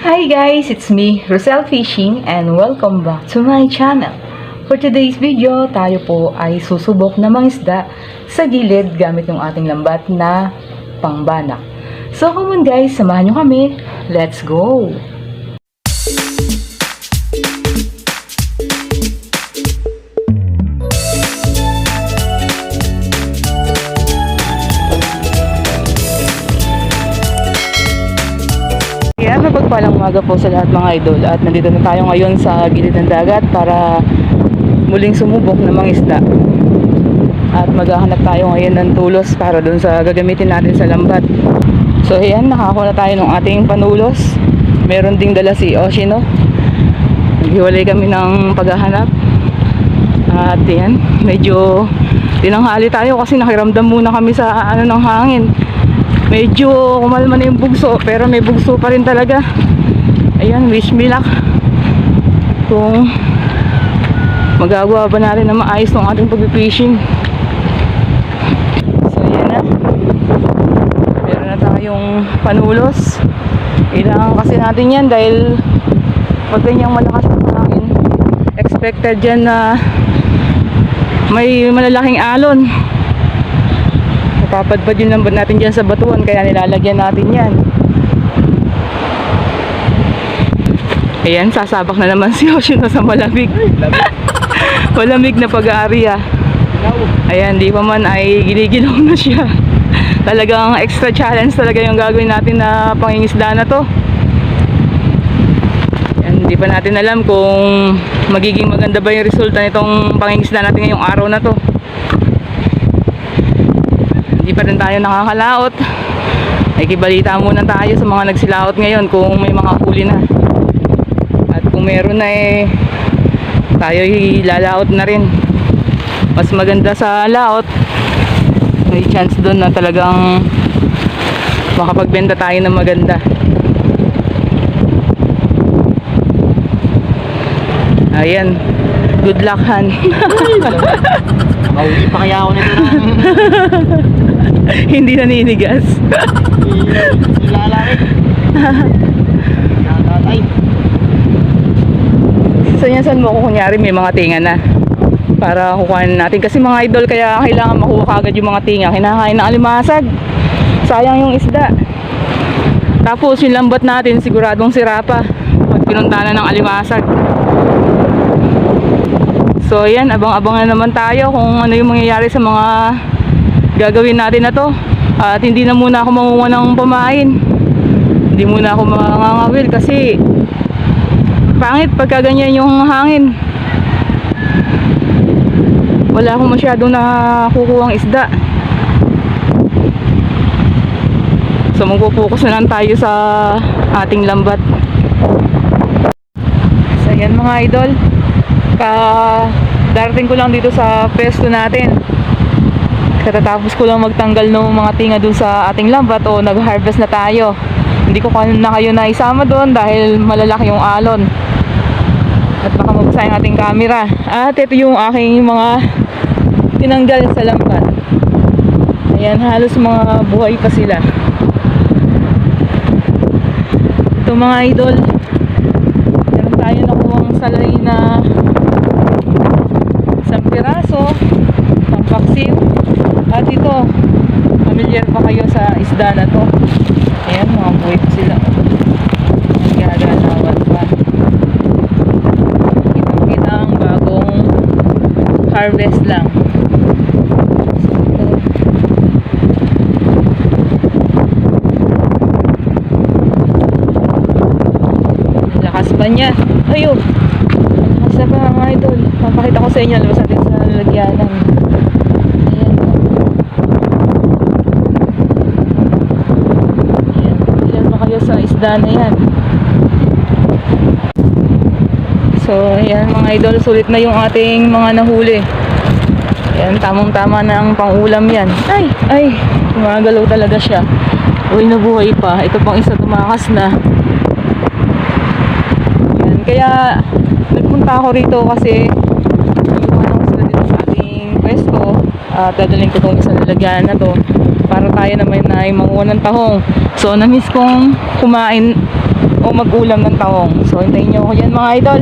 Hi guys, it's me, Rosel Fishing and welcome back to my channel. For today's video, tayo po ay susubok na mangisda sa gilid gamit yung ating lambat na pangbanak. So come on guys, samahan nyo kami. Let's go! Mapagpalang umaga po sa lahat mga idol at nandito na tayo ngayon sa gilid ng dagat para muling sumubok ng mga isda. At maghahanap tayo ngayon ng tulos para dun sa gagamitin natin sa lambat. So ayan, nakakuha na tayo ng ating panulos. Meron ding dala si Oshino. Naghiwalay kami ng paghahanap. At yan, medyo tinanghali tayo kasi nakiramdam muna kami sa ano ng hangin medyo kumalma na yung bugso pero may bugso pa rin talaga. Ayan wish me luck. Kung magagawa ba natin na maayos ng ating pag-fishing. So yan na. Meron na tayong panulos. Kailangan kasi natin yan dahil pag ganyang malakas ang hangin expected dyan na may malalaking alon Papadpad yung lambat natin dyan sa batuan kaya nilalagyan natin yan. Ayan, sasabak na naman si Yoshino sa malamig. malamig na pag-aarya. Ayan, di pa man ay ginigilaw na siya. Talagang extra challenge talaga yung gagawin natin na pangingisda na to. Ayan, di pa natin alam kung magiging maganda ba yung resulta nitong pangingisda natin ngayong araw na to pa rin tayo nakakalaot. Ay kibalita muna tayo sa mga nagsilaot ngayon kung may mga huli na. At kung meron na eh tayo lalaot na rin. Mas maganda sa laot may chance doon na talagang makapagbenta tayo ng maganda. Ayan. Good luck Han Mauwi pa kaya ako nito ng hindi naninigas. Ilalaki. Nakakatay. So yan saan mo kung kunyari may mga tinga na para kukuhanin natin. Kasi mga idol kaya kailangan makuha kagad yung mga tinga. Kinakain ng alimasag. Sayang yung isda. Tapos yung lambat natin siguradong sira pa pag pinunta na ng alimasag so yan abang-abang na naman tayo kung ano yung mangyayari sa mga gagawin natin na to. At hindi na muna ako mangunga ng pamain. Hindi muna ako mangangawil kasi pangit pagka ganyan yung hangin. Wala akong masyadong nakukuhang isda. So magpupokus na lang tayo sa ating lambat. So yan mga idol ka darating ko lang dito sa pesto natin. Katatapos ko lang magtanggal ng mga tinga dun sa ating lambat o nag-harvest na tayo. Hindi ko na kayo na isama doon dahil malalaki yung alon. At baka mabasa yung ating camera. At ito yung aking mga tinanggal sa lambat. Ayan halos mga buhay pa sila. Ito mga idol. Meron tayo nakuhang salay na isang piraso ng paksiw ito familiar pa kayo sa isda na to? Ayan mga buhay pa sila. Nagagalawan pa. Kitang kita ang bagong harvest lang. Pa niya. Ayun. Na pa mga idol. Papakita ko sa inyo labas natin sa lalagyanan ayan ayan ilan pa isda na yan. So ayan mga idol sulit na yung ating mga nahuli. Ayan tamang tama na ang pangulam yan. Ay ay gumagalaw talaga siya. Uy nabuhay pa. Ito pang isa tumakas na. Yan, kaya nagpunta ako rito kasi iwan ako sila dito sa ating pwesto at dadalhin ko tong isang lalagyan na to para tayo naman na ay manguha ng tahong so na-miss kong kumain o mag-ulam ng tahong. So, hintayin nyo ako dyan mga idol.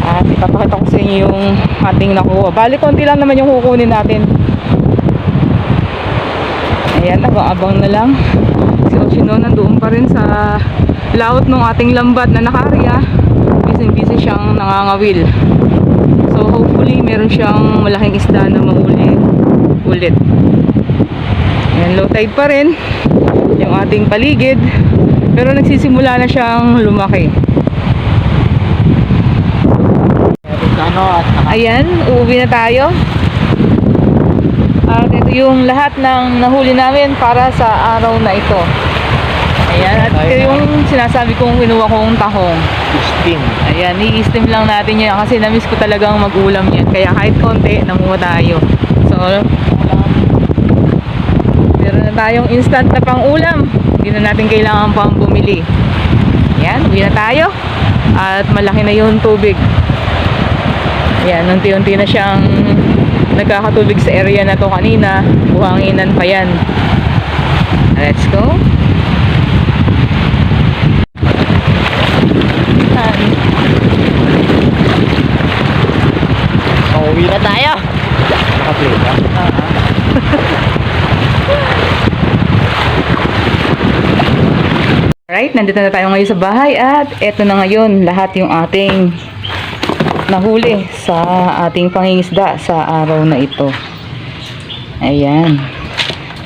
At ipapakita ko sa inyo yung ating nakuha. Bali, konti lang naman yung kukunin natin. Ayan, abang-abang na lang. Si Oshino nandoon pa rin sa laot ng ating lambat na nakarya. Busy-busy siyang nangangawil. So hopefully meron siyang malaking isda na mahuli ulit. Ayan, low tide pa rin yung ating paligid. Pero nagsisimula na siyang lumaki. Ano Ayan, uuwi na tayo. At ito yung lahat ng nahuli namin para sa araw na ito. Ayan, at ito yung sinasabi kong kinuha kong tahong. steam. Ayan, i-steam lang natin yan kasi namiss ko talagang mag-ulam yan. Kaya kahit konti, namuha tayo. So, meron na tayong instant na pang ulam. Hindi na natin kailangan pang bumili. Ayan, uwi na tayo. At malaki na yung tubig. Ayan, unti-unti na siyang nagkakatubig sa area na to kanina. Buhanginan pa yan. Let's go. Pauwi na tayo. Naka-play ka? Right, nandito na tayo ngayon sa bahay at eto na ngayon lahat yung ating nahuli sa ating pangingisda sa araw na ito. Ayan.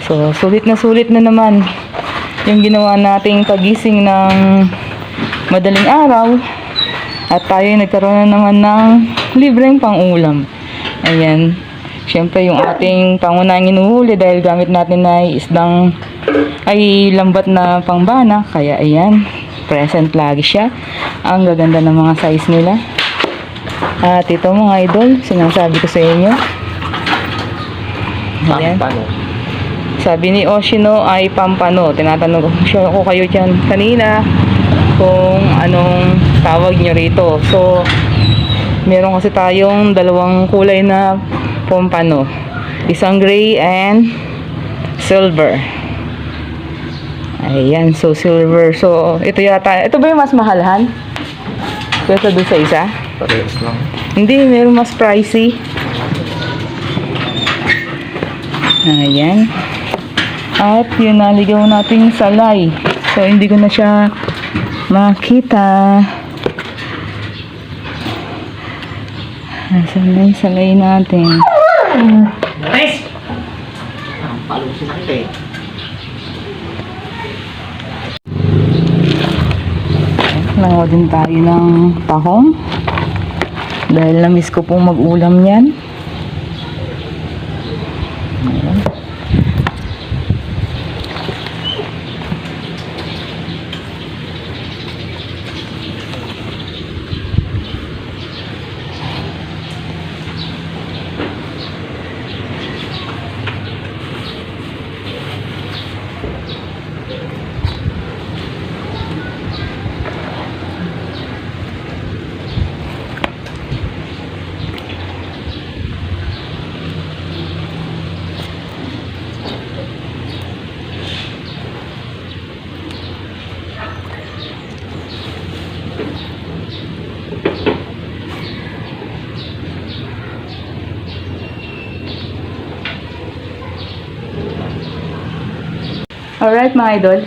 So, sulit na sulit na naman yung ginawa nating pagising ng madaling araw at tayo ay nagkaroon na naman ng libreng pangulam. Ayan. Siyempre yung ating pangunahing inuhuli dahil gamit natin ay isdang ay lambat na pangbana. Kaya ayan, present lagi siya. Ang gaganda ng mga size nila. At ito mga idol, sinasabi ko sa inyo. Ayan. Sabi ni Oshino ay pampano. Tinatanong ko kayo dyan kanina kung anong tawag nyo rito. So, meron kasi tayong dalawang kulay na pampano. Isang gray and silver. Ayan, so silver. So, ito yata. Ito ba yung mas mahalhan? Kesa doon sa isa? Parehas lang. Hindi, meron mas pricey. Ayan. At yun, naligaw nating salay. So, hindi ko na siya makita. Yung salay natin? Nice! Ang palong sinakit eh. Nangaw din tayo ng tahong. Dahil na-miss ko pong mag-ulam yan. Alright mga idol,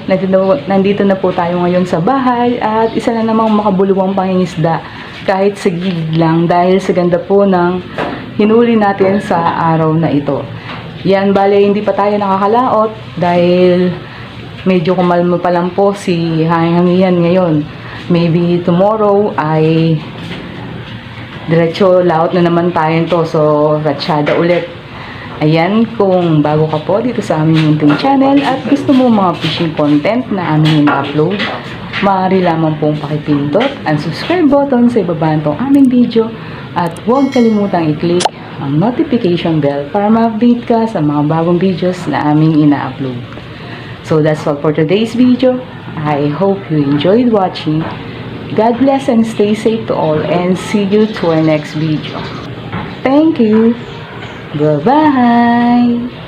nandito, na po tayo ngayon sa bahay at isa na namang makabuluwang pangingisda kahit sa gilid lang dahil sa ganda po ng hinuli natin sa araw na ito. Yan, bale hindi pa tayo nakakalaot dahil medyo kumalma pa lang po si hangihan ngayon. Maybe tomorrow ay diretso laot na naman tayo to so ratsyada ulit Ayan, kung bago ka po dito sa aming munting channel at gusto mo mga fishing content na aming ina-upload, maaari lamang pong pakipindot ang subscribe button sa ibaba nitong aming video at huwag kalimutang i-click ang notification bell para ma-update ka sa mga bagong videos na aming ina-upload. So that's all for today's video. I hope you enjoyed watching. God bless and stay safe to all and see you to our next video. Thank you. Goodbye!